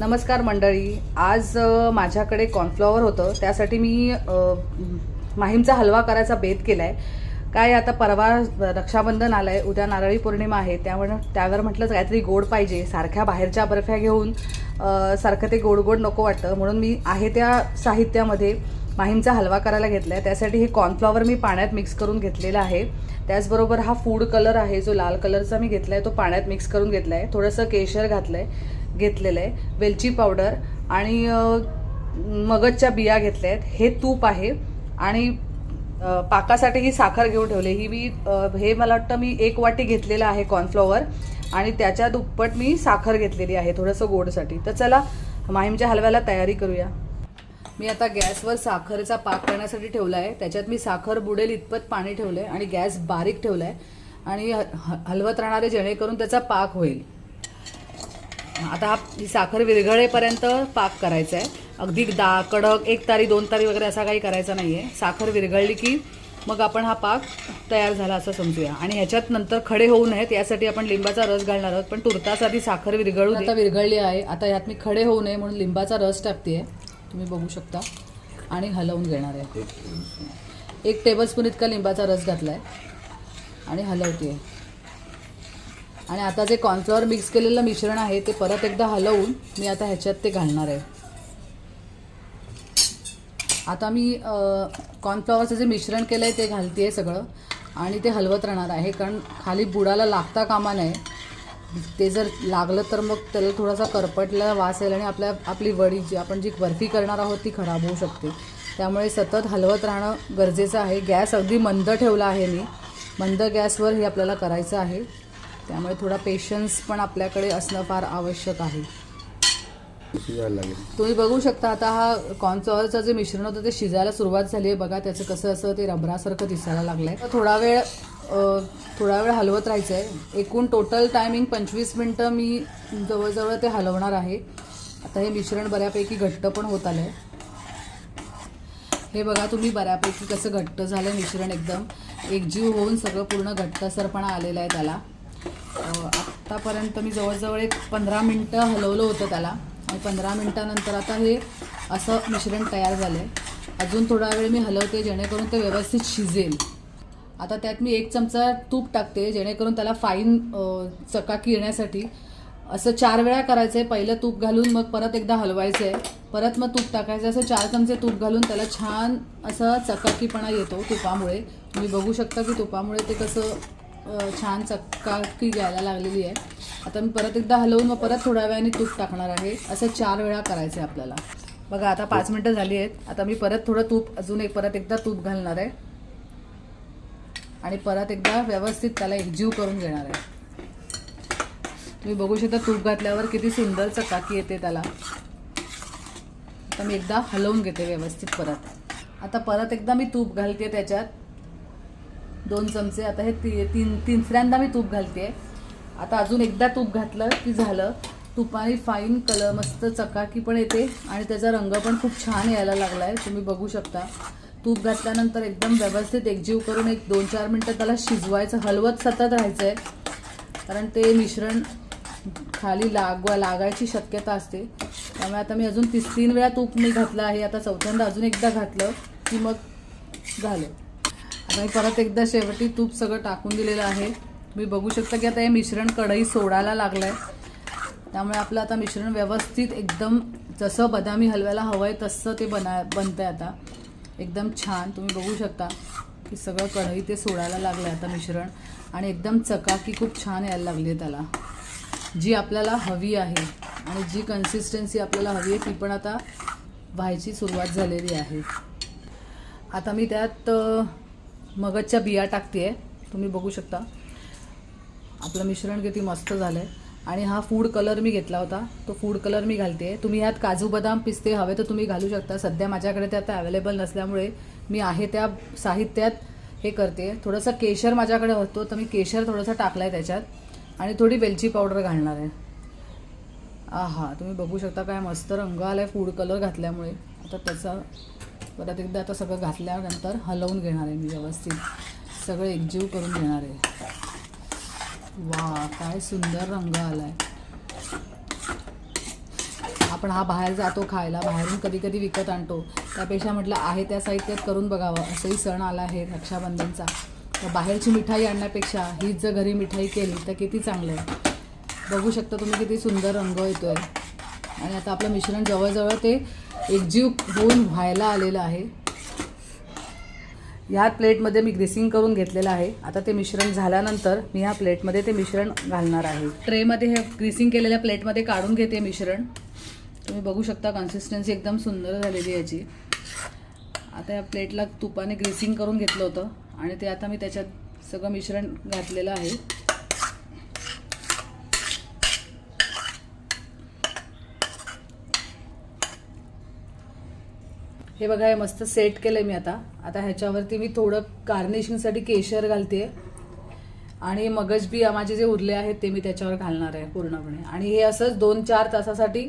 नमस्कार मंडळी. आज माझ्याकडे कॉर्नफ्लॉवर होतं. त्यासाठी मी माहीमचा हलवा करायचा बेत केला आहे काय आता परवा रक्षाबंधन आलं आहे उद्या नारळी पौर्णिमा आहे. त्यामुळे त्यावर म्हटलं काहीतरी गोड पाहिजे. सारख्या बाहेरच्या बर्फ्या घेऊन सारखं ते गोड गोड नको वाटतं. म्हणून मी आहे त्या साहित्यामध्ये माहीमचा हलवा करायला घेतला आहे त्यासाठी हे कॉर्नफ्लॉवर मी पाण्यात मिक्स करून घेतलेला आहे. त्याचबरोबर हा फूड कलर आहे जो लाल कलरचा मी घेतला आहे तो पाण्यात मिक्स करून घेतला आहे थोडंसं केशर घातलं आहे घेतलेलं आहे. वेलची पावडर आणि मगजच्या बिया घेतल्या आहेत. हे तूप आहे. आणि पाकासाठी ही साखर घेऊन ठेवली. ही मी हे मला वाटतं मी एक वाटी घेतलेलं आहे कॉर्नफ्लॉवर आणि त्याच्या दुप्पट मी साखर घेतलेली आहे थोडंसं गोडसाठी. तर चला माहीमच्या हलव्याला तयारी करूया. मी आता गॅसवर साखरेचा पाक करण्यासाठी ठेवला आहे त्याच्यात मी साखर बुडेल इतपत पाणी ठेवलं आहे आणि गॅस बारीक ठेवला आहे आणि ह- ह- हलवत राहणारे जेणेकरून त्याचा पाक होईल. आता हा ही साखर विरघळेपर्यंत पाक करायचा आहे अगदी दा कडक एक तारी दोन तारी वगैरे असा काही करायचा नाही आहे साखर विरघळली की मग आपण हा पाक तयार झाला असं समजूया. आणि ह्याच्यात नंतर खडे होऊ नयेत यासाठी आपण लिंबाचा रस घालणार आहोत. पण तुर्तास आधी साखर विरघळू आता विरघळली आहे. आता ह्यात मी खडे होऊ नये म्हणून लिंबाचा रस टाकते तुम्ही बघू शकता. आणि हलवून घेणार आहे. एक टेबलस्पून इतका लिंबाचा रस घातला आहे आणि हलवते आहे आणि आता जे कॉर्नफ्लॉवर मिक्स केलेलं मिश्रण आहे ते परत एकदा हलवून मी आता ह्याच्यात ते घालणार आहे. आता मी कॉर्नफ्लॉवरचं जे मिश्रण केलं आहे ते घालते आहे सगळं आणि ते हलवत राहणार आहे कारण खाली बुडाला लागता कामा नये. ते जर लागलं तर मग त्याला थोडासा करपटला वास येईल आणि आपल्या आपली वडी जी आपण जी बर्फी करणार आहोत ती खराब होऊ शकते. त्यामुळे सतत हलवत राहणं गरजेचं आहे. गॅस अगदी मंद ठेवला आहे मी. मंद गॅसवर हे आपल्याला करायचं आहे. त्यामुळे थोडा पेशन्स पण आपल्याकडे असणं फार आवश्यक आहे. तुम्ही बघू शकता आता हा कॉर्नफ्लॉवरचं जे मिश्रण होतं ते शिजायला सुरुवात झाली आहे. बघा त्याचं कसं असं ते रबरासारखं दिसायला लागलं आहे थोडा वेळ थोडा वेळ हलवत राहायचं आहे एकूण टोटल टायमिंग पंचवीस मिनटं मी जवळजवळ ते हलवणार आहे. आता हे मिश्रण बऱ्यापैकी घट्ट पण होत आलं आहे हे बघा तुम्ही बऱ्यापैकी कसं घट्ट झालं मिश्रण एकदम. एकजीव होऊन सगळं पूर्ण घट्टसरपणा आलेला आहे त्याला. आत्तापर्यंत मी जवळजवळ एक पंधरा मिनटं हलवलं होतं त्याला. आणि पंधरा मिनटानंतर आता हे असं मिश्रण तयार झालं आहे अजून थोडा वेळ मी हलवते जेणेकरून ते व्यवस्थित शिजेल. आता त्यात मी एक चमचा तूप टाकते जेणेकरून त्याला फाईन चकाकी येण्यासाठी. असं चार वेळा करायचं आहे पहिलं तूप घालून मग परत एकदा हलवायचं आहे परत मग तूप टाकायचं. असं चार चमचे तूप घालून त्याला छान असं चकाकीपणा येतो तुपामुळे. तुम्ही बघू शकता की तुपामुळे ते कसं छान चकाकी घ्यायला लागलेली आहे. आता मी परत एकदा हलवून मग परत थोड्या वेळाने तूप टाकणार आहे. असं चार वेळा करायचं आहे आपल्याला. बघा आता पाच मिनटं झाली आहेत. आता मी परत थोडं तूप अजून एक परत एकदा तूप घालणार आहे. आणि परत एकदा व्यवस्थित त्याला एकजीव करून घेणार आहे. तुम्ही बघू शकता तूप घातल्यावर किती सुंदर चकाकी येते त्याला. आता मी एकदा हलवून घेते व्यवस्थित परत. आता परत एकदा मी तूप घालते त्याच्यात. दोन चमचे आता हे ती तीन तिसऱ्यांदा मी तूप घालते आता अजून एकदा तूप घातलं की झालं. तुपाने फाईन कलर मस्त चकाकी पण येते आणि त्याचा रंग पण खूप छान यायला लागला आहे तुम्ही बघू शकता. तूप घातल्यानंतर एकदम व्यवस्थित एकजीव करून एक दोन चार मिनटं त्याला शिजवायचं. हलवत सतत राहायचं आहे कारण ते मिश्रण खाली लागवा लागायची शक्यता असते. त्यामुळे आता मी अजून तीस तीन वेळा तूप मी घातलं आहे. आता चौथ्यांदा अजून एकदा घातलं की मग झालं. आता मी परत एकदा शेवटी तूप सगळं टाकून दिलेलं आहे. तुम्ही बघू शकता की आता हे मिश्रण कढई सोडायला लागलं आहे त्यामुळे आपलं आता मिश्रण व्यवस्थित एकदम जसं बदामी हलव्याला हवं आहे तसं ते बना बनतं आहे आता. एकदम छान. तुम्ही बघू शकता की सगळं कढई ते सोडायला लागलं आहे आता मिश्रण. आणि एकदम चकाकी खूप छान यायला लागली आहे त्याला. जी आपल्याला हवी आहे आणि जी कन्सिस्टन्सी आपल्याला हवी आहे ती पण आता व्हायची सुरुवात झालेली आहे. आता मी त्यात मगजच्या बिया टाकते तुम्ही बघू शकता. आपलं मिश्रण किती मस्त झालं आहे आणि हा फूड कलर मी घेतला होता. तो फूड कलर मी घालते आहे तुम्ही यात काजू बदाम पिस्ते हवे तर तुम्ही घालू शकता. सध्या माझ्याकडे ते आता अवेलेबल नसल्यामुळे मी आहे त्या साहित्यात हे करते थोडंसं केशर माझ्याकडे होतो तर मी केशर थोडंसं टाकला आहे त्याच्यात. आणि थोडी वेलची पावडर घालणार आहे. आहा तुम्ही बघू शकता काय मस्त रंग आला आहे फूड कलर घातल्यामुळे. आता त्याचा परत एकदा आता सगळं घातल्यानंतर हलवून घेणार आहे मी व्यवस्थित. सगळं एकजीव करून घेणार आहे. वा काय सुंदर रंग आलाय. आपण हा बाहेर जातो खायला बाहेरून कधी कधी विकत आणतो. त्यापेक्षा म्हटलं आहे त्या साहित्यात करून बघावं. असंही सण आला आहे रक्षाबंधनचा. तर बाहेरची मिठाई आणण्यापेक्षा हीच जर घरी मिठाई केली तर किती चांगलं आहे. बघू शकता तुम्ही किती सुंदर रंग येतो आहे आणि आता आपलं मिश्रण जवळजवळ ते एकजीव होऊन व्हायला आलेलं आहे. ह्या प्लेटमध्ये मी ग्रेसिंग करून घेतलेलं आहे. आता ते मिश्रण झाल्यानंतर मी ह्या प्लेटमध्ये ते मिश्रण घालणार आहे. ट्रेमध्ये हे ग्रेसिंग केलेल्या प्लेटमध्ये काढून घेते मिश्रण. तुम्ही बघू शकता कन्सिस्टन्सी एकदम सुंदर झालेली याची. आता या प्लेटला तुपाने ग्रेसिंग करून घेतलं होतं आणि ते आता मी त्याच्यात सगळं मिश्रण घातलेलं आहे. हे बघा हे मस्त सेट केलंय मी आता. आता ह्याच्यावरती मी थोडं गार्निशिंगसाठी केशर घालते आणि मगज बी माझे जे उरले आहेत ते मी त्याच्यावर घालणार आहे पूर्णपणे. आणि हे असंच दोन चार तासासाठी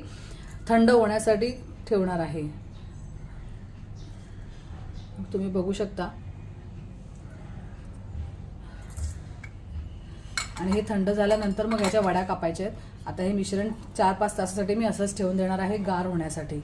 थंड होण्यासाठी ठेवणार आहे. तुम्ही बघू शकता. आणि हे थंड झाल्यानंतर मग ह्याच्या वड्या कापायच्या आहेत. आता हे मिश्रण चार पाच तासासाठी मी असंच ठेवून देणार आहे गार होण्यासाठी.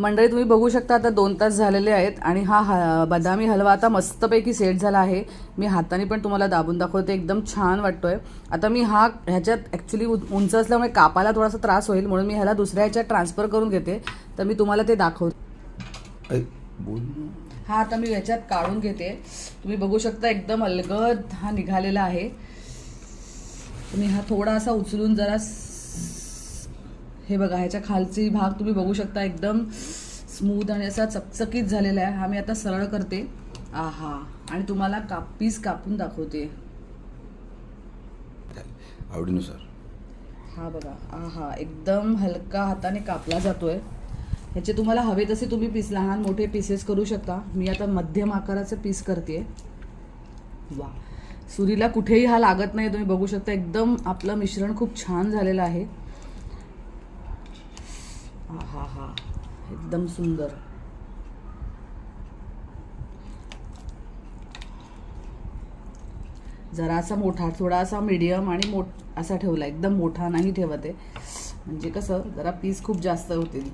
मंडळी तुम्ही बघू शकता आता दोन तास झालेले आहेत आणि हा ह बदामी हलवा आता मस्तपैकी सेट झाला आहे. मी हाताने पण तुम्हाला दाबून दाखवते एकदम छान वाटतोय. आता मी हा ह्याच्यात ॲक्च्युली उंच असल्यामुळे कापायला थोडासा त्रास होईल म्हणून मी ह्याला दुसऱ्या ह्याच्यात ट्रान्सफर करून घेते. तर मी तुम्हाला ते दाखवते. हा आता मी ह्याच्यात काढून घेते. तुम्ही बघू शकता एकदम अलगद हा निघालेला आहे. तुम्ही हा थोडा असा उचलून जरा हे बघा ह्याच्या खालची भाग तुम्ही बघू शकता एकदम स्मूथ आणि असा चकचकीत झालेला आहे. हा मी आता सरळ करते. आहा आणि तुम्हाला काप पीस कापून दाखवते. आवडीनुसार. हा बघा आहा एकदम हलका हाताने कापला जातोय. ह्याचे तुम्हाला हवे तसे तुम्ही पीस लहान मोठे पीसेस करू शकता. मी आता मध्यम आकाराचे पीस करते. वा सुरीला कुठेही हा लागत नाही तुम्ही बघू शकता. एकदम आपलं मिश्रण खूप छान झालेलं आहे. हा हा एकदम सुंदर. जरासा मोठा थोडासा मीडियम आणि मोठ असा ठेवला एकदम मोठा नाही ठेवत आहे. म्हणजे कसं जरा पीस खूप जास्त होतील.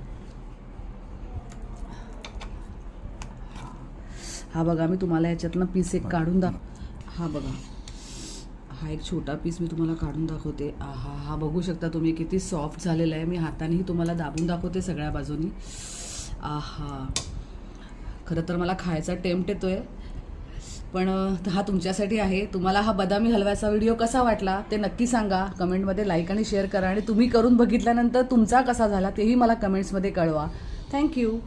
हा बघा मी तुम्हाला याच्यातनं पीस एक काढून दाख हा बघा. हा एक छोटा पीस मी तुम्हाला काढून दाखवते. हा हा बघू शकता तुम्ही किती सॉफ्ट झालेला आहे. मी हातानेही तुम्हाला दाबून दाखवते सगळ्या बाजूनी. आहा खरं तर मला खायचा टेम्प्ट आहे पण हा तुमच्यासाठी आहे. तुम्हाला हा बदामी हलव्याचा व्हिडिओ कसा वाटला ते नक्की सांगा. कमेंटमध्ये लाईक आणि शेअर करा. आणि तुम्ही करून बघितल्यानंतर तुमचा कसा झाला तेही मला कमेंट्समध्ये कळवा. थँक्यू